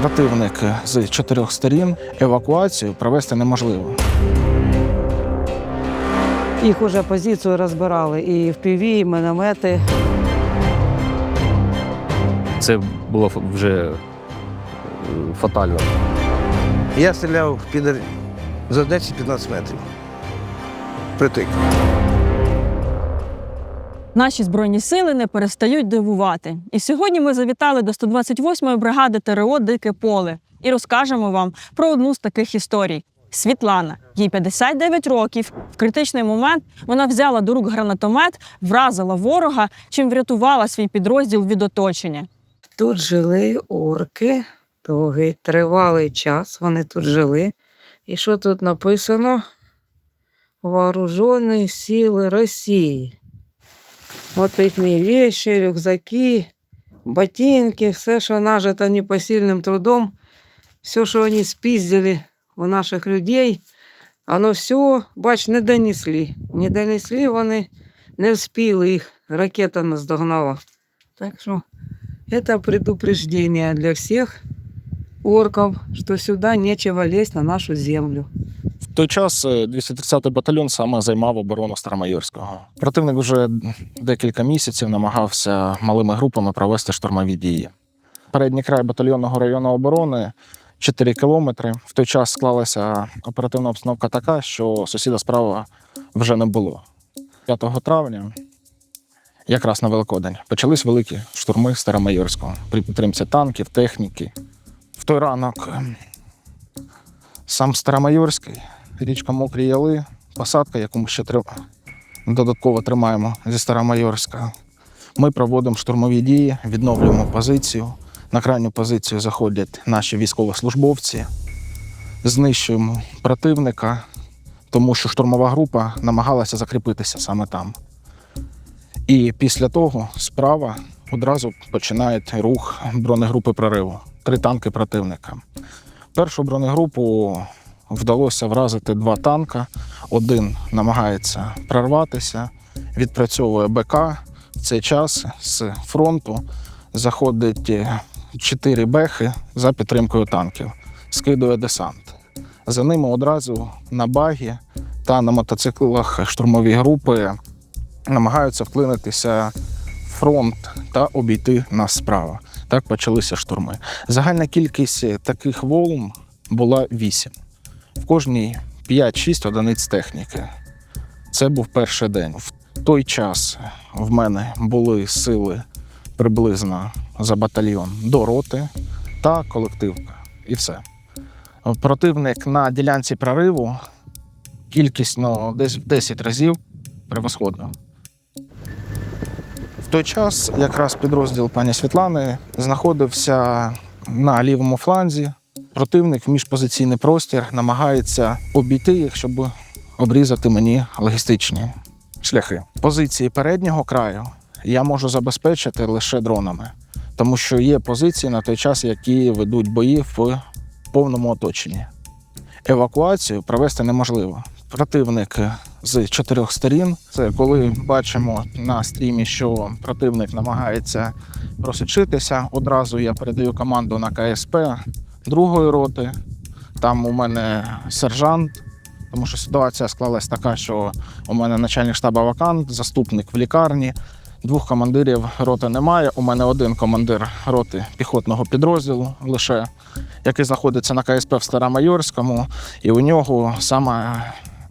Противник з чотирьох сторін евакуацію провести неможливо. Їх уже позицію розбирали і в піві, і міномети. Це було вже е, фатально. Я стріляв під за 10-15 метрів. Притик. Наші збройні сили не перестають дивувати. І сьогодні ми завітали до 128-ї бригади ТРО Дике поле і розкажемо вам про одну з таких історій. Світлана, їй 59 років. В критичний момент вона взяла до рук гранатомет, вразила ворога, чим врятувала свій підрозділ від оточення. Тут жили орки, довгий тривалий час вони тут жили. І що тут написано? Вооружені сили Росії. От їхні вещи, рюкзаки, ботинки, все, що нажито непосильним трудом, все, що вони спіздили у наших людей, воно все, бач, не донесли. Не донесли вони, не вспіли їх, ракета наздогнала. Так що это предупреждение для всех орков, что сюда нечего лезть на нашу землю. Той час е, 230-й батальйон саме займав оборону Старомайорського. Противник вже декілька місяців намагався малими групами провести штурмові дії. Передній край батальйонного району оборони 4 кілометри. В той час склалася оперативна обстановка така, що сусіда справа вже не було. 5 травня, якраз на Великодень, почались великі штурми Старомайорського при підтримці танків, техніки. В той ранок ем, сам Старомайорський, річка Мокрі Яли, посадка, яку ми ще трим... додатково тримаємо зі Старомайорська. Ми проводимо штурмові дії, відновлюємо позицію. На крайню позицію заходять наші військовослужбовці, знищуємо противника, тому що штурмова група намагалася закріпитися саме там. І після того справа одразу починає рух бронегрупи прориву. Три танки противника. Першу бронегрупу вдалося вразити два танка. Один намагається прорватися, відпрацьовує БК. В цей час з фронту заходить е, чотири бехи за підтримкою танків, скидує десант. За ними одразу на багі та на мотоциклах штурмові групи намагаються вклинитися в фронт та обійти нас справа. Так почалися штурми. Загальна кількість таких волн була 8. В кожній 5-6 одиниць техніки. Це був перший день. В той час в мене були сили приблизно за батальйон до роти та колективка. І все. Противник на ділянці прориву кількісно десь в 10 разів превосходно. В той час якраз підрозділ пані Світлани знаходився на лівому фланзі. Противник в міжпозиційний простір намагається обійти їх, щоб обрізати мені логістичні шляхи. Позиції переднього краю я можу забезпечити лише дронами, тому що є позиції на той час, які ведуть бої в повному оточенні. Евакуацію провести неможливо. Противник з чотирьох сторін. Це коли бачимо на стрімі, що противник намагається просочитися. Одразу я передаю команду на КСП другої роти. Там у мене сержант, тому що ситуація склалась така, що у мене начальник штабу вакант, заступник в лікарні. Двох командирів роти немає. У мене один командир роти піхотного підрозділу лише, який знаходиться на КСП в Старомайорському, і у нього саме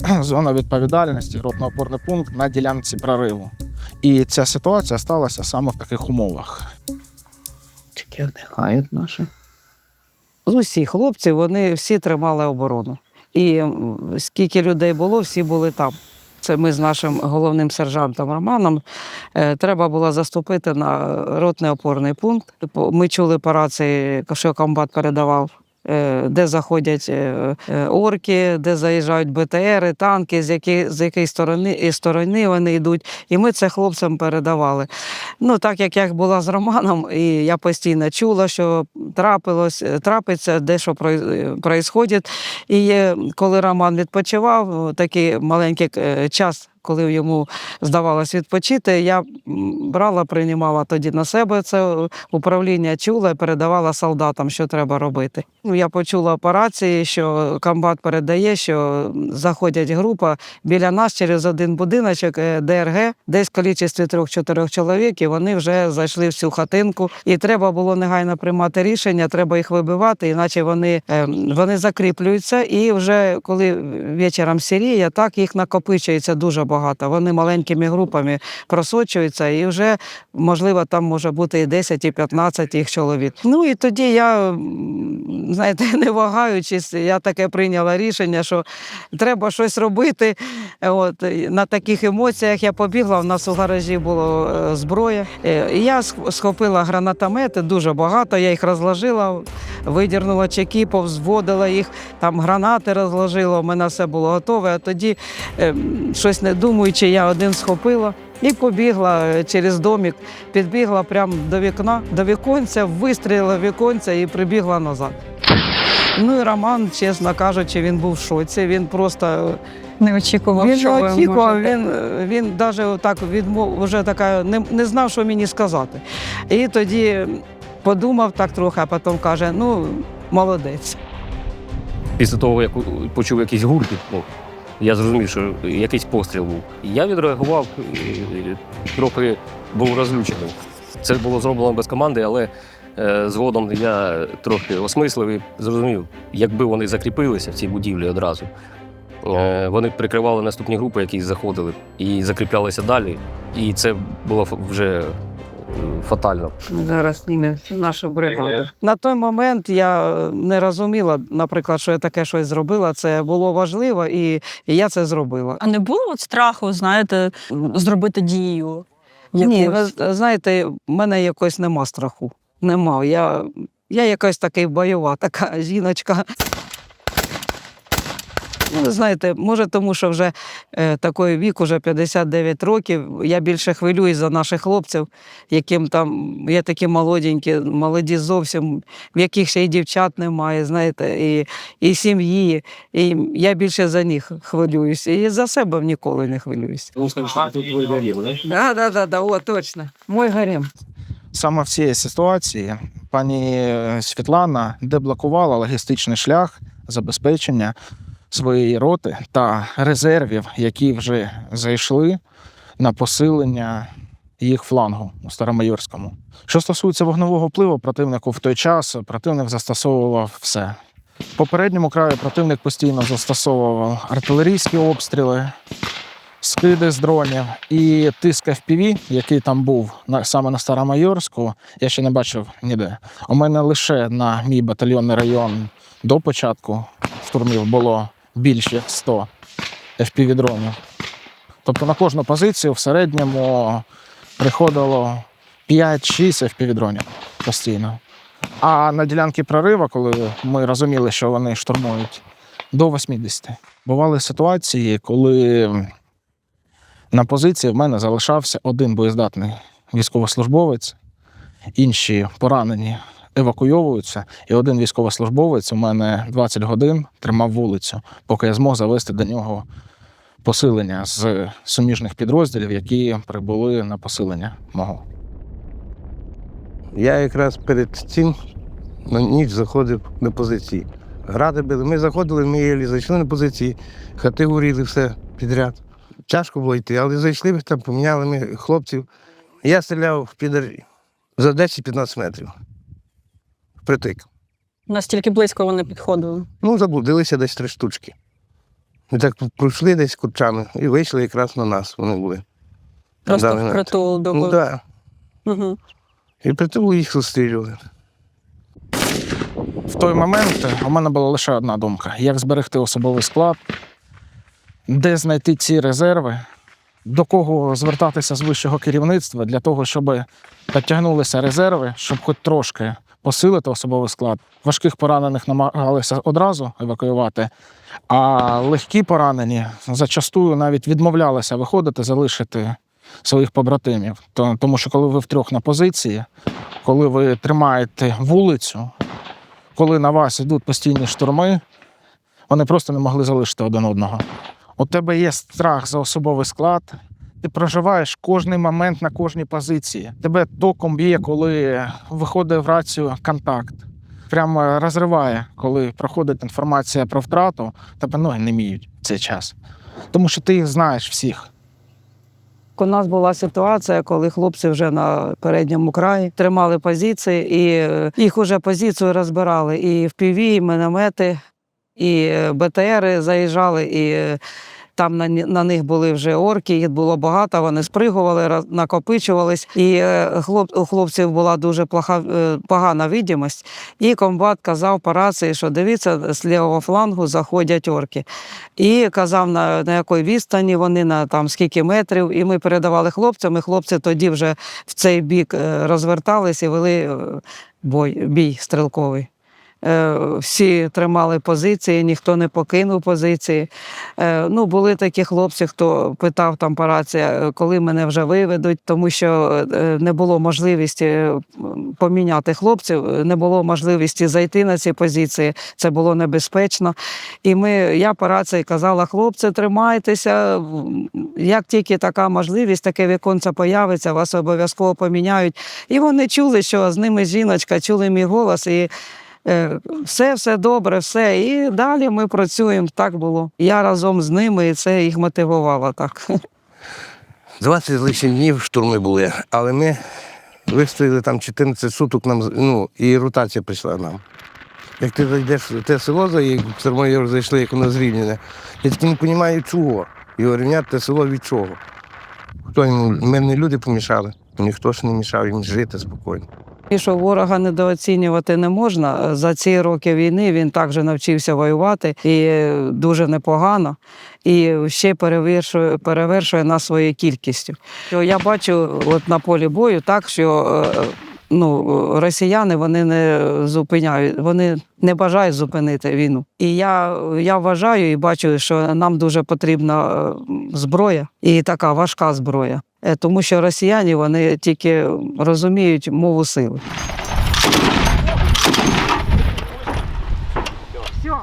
зона відповідальності, ротно-опорний пункт на ділянці прориву. І ця ситуація сталася саме в таких умовах. Тільки вдихають наші. Всі хлопці, вони всі тримали оборону. І скільки людей було, всі були там. Це ми з нашим головним сержантом Романом. Е, треба було заступити на ротний опорний пункт. Ми чули по рації, що комбат передавав, е, де заходять е, орки, де заїжджають БТРи, танки, з, які, з якої сторони, сторони вони йдуть. І ми це хлопцям передавали. Ну, так як я була з Романом, і я постійно чула, що трапилось, е, трапиться, де що. І е, коли Роман відпочивав, такий маленький е, час коли йому здавалось відпочити, я брала, приймала тоді на себе це управління, чула і передавала солдатам, що треба робити. Ну, я почула по рації, що комбат передає, що заходять група біля нас через один будиночок ДРГ, десь в кількості трьох-чотирьох чоловік, і вони вже зайшли в цю хатинку. І треба було негайно приймати рішення, треба їх вибивати, іначе вони, е, вони закріплюються. І вже коли вечором сіріє, так їх накопичується дуже багато. Вони маленькими групами просочуються, і вже можливо там може бути і 10, і 15 їх чоловік. Ну і тоді я, знаєте, не вагаючись, я таке прийняла рішення, що треба щось робити. От на таких емоціях я побігла. У нас у гаражі було е, зброя. Е, я схопила гранатомети, дуже багато. Я їх розложила, видірнула чеки, повзводила їх, там гранати розложила. У мене все було готове. А тоді, е, щось не думаючи, я один схопила. І побігла е, через домік, підбігла прямо до вікна, до віконця, вистрілила віконця і прибігла назад. Ну і Роман, чесно кажучи, він був в шоці. Він просто Не очікував, він що не очікував, можете. він, він навіть так відмов, вже така не, не знав, що мені сказати. І тоді подумав так трохи, а потім каже: ну, молодець. Після того, як почув якийсь гуркіт, ну, я зрозумів, що якийсь постріл був. Я відреагував, і трохи був розлючений. Це було зроблено без команди, але е, згодом я трохи осмислив і зрозумів, якби вони закріпилися в цій будівлі одразу. Е, Вони прикривали наступні групи, які заходили, і закріплялися далі. І це було ф- вже е, фатально. Зараз зніме наша бригада. На той момент я не розуміла, наприклад, що я таке щось зробила. Це було важливо, і, я це зробила. А не було от страху, знаєте, зробити дію? Ні, ви знаєте, в мене якось нема страху. Нема. Я, я якась такий бойова, така жіночка. Ну, ви знаєте, може, тому що вже е, такий вік, уже 59 років. Я більше хвилююсь за наших хлопців, яким там є такі молоденькі, молоді зовсім, в яких ще й дівчат немає, знаєте, і, і сім'ї. І я більше за них хвилююсь. І за себе ніколи не хвилююсь. Ну, скажімо, тут твій гарів, не? Да, да, да, да, о, точно. Мой гарем. Саме в цій ситуації пані е, Світлана деблокувала логістичний шлях забезпечення своєї роти та резервів, які вже зайшли на посилення їх флангу у Старомайорському. Що стосується вогневого впливу противнику в той час, противник застосовував все. В попередньому краю противник постійно застосовував артилерійські обстріли, скиди з дронів і тиск FPV, який там був на, саме на Старомайорську, я ще не бачив ніде. У мене лише на мій батальйонний район до початку штурмів було більше 100 FPV-дронів. Тобто на кожну позицію в середньому приходило 5-6 FPV-дронів постійно. А на ділянки прориву, коли ми розуміли, що вони штурмують, до 80. Бували ситуації, коли на позиції в мене залишався один боєздатний військовослужбовець, інші поранені евакуйовуються, і один військовослужбовець у мене 20 годин тримав вулицю, поки я змог завести до нього посилення з суміжних підрозділів, які прибули на посилення мого. Я якраз перед цим на ніч заходив на позиції. Гради били. Ми заходили, ми єлі зайшли на позиції, хати горіли, все підряд. Тяжко було йти, але зайшли, там поміняли ми хлопців. Я стріляв в підар за 10-15 метрів. Притик. Настільки близько вони підходили. Ну, заблудилися десь три штучки. Ми так пройшли десь курчами і вийшли якраз на нас. Вони були. Просто впритул до Ну, так. Угу. І при тому їх зустрілювали. В той момент у мене була лише одна думка: як зберегти особовий склад, де знайти ці резерви, до кого звертатися з вищого керівництва для того, щоб підтягнулися резерви, щоб хоч трошки посилити особовий склад. Важких поранених намагалися одразу евакуювати, а легкі поранені зачастую навіть відмовлялися виходити, залишити своїх побратимів. Тому що коли ви втрьох на позиції, коли ви тримаєте вулицю, коли на вас йдуть постійні штурми, вони просто не могли залишити один одного. У тебе є страх за особовий склад. Ти проживаєш кожний момент на кожній позиції. Тебе током б'є, коли виходить в рацію контакт. Прямо розриває, коли проходить інформація про втрату, тебе ноги не міють в цей час. Тому що ти їх знаєш всіх. У нас була ситуація, коли хлопці вже на передньому краї тримали позиції, і е, їх уже позицію розбирали. І в піві, і міномети, і е, БТРи заїжджали, і е, там на, на них були вже орки, їх було багато, вони спригували, накопичувались. І е, хлоп, у хлопців була дуже плоха, е, погана видимость. І комбат казав по рації, що дивіться, з лівого флангу заходять орки. І казав, на, на якій відстані вони, на там скільки метрів. І ми передавали хлопцям, і хлопці тоді вже в цей бік е, розвертались і вели бой, бій стрілковий. Е, Всі тримали позиції, ніхто не покинув позиції. Е, Ну, були такі хлопці, хто питав там по рації, е, коли мене вже виведуть, тому що не було можливості поміняти хлопців, не було можливості зайти на ці позиції. Це було небезпечно. І ми, я по рації казала, хлопці, тримайтеся. Як тільки така можливість, таке віконце появиться, вас обов'язково поміняють. І вони чули, що з ними жіночка, чули мій голос. І все, все добре, все. І далі ми працюємо. Так було. Я разом з ними, і це їх мотивувало так. 20 з днів штурми були, але ми вистояли там 14 суток нам, ну, і ротація прийшла нам. Як ти зайдеш в те село, за в зайшли, як воно зрівняне, я тільки не розумію, чого. Його рівняти те село від чого. Хто йому, мирні люди помішали, ніхто ж не мішав їм жити спокійно. І що ворога недооцінювати не можна. За ці роки війни він також навчився воювати і дуже непогано, і ще перевершує, перевершує нас своєю кількістю. Я бачу от на полі бою так, що е, ну, росіяни вони не зупиняють, вони не бажають зупинити війну. І я я вважаю і бачу, що нам дуже потрібна е, зброя і така важка зброя, е, тому що росіяни вони тільки розуміють мову сили. Все.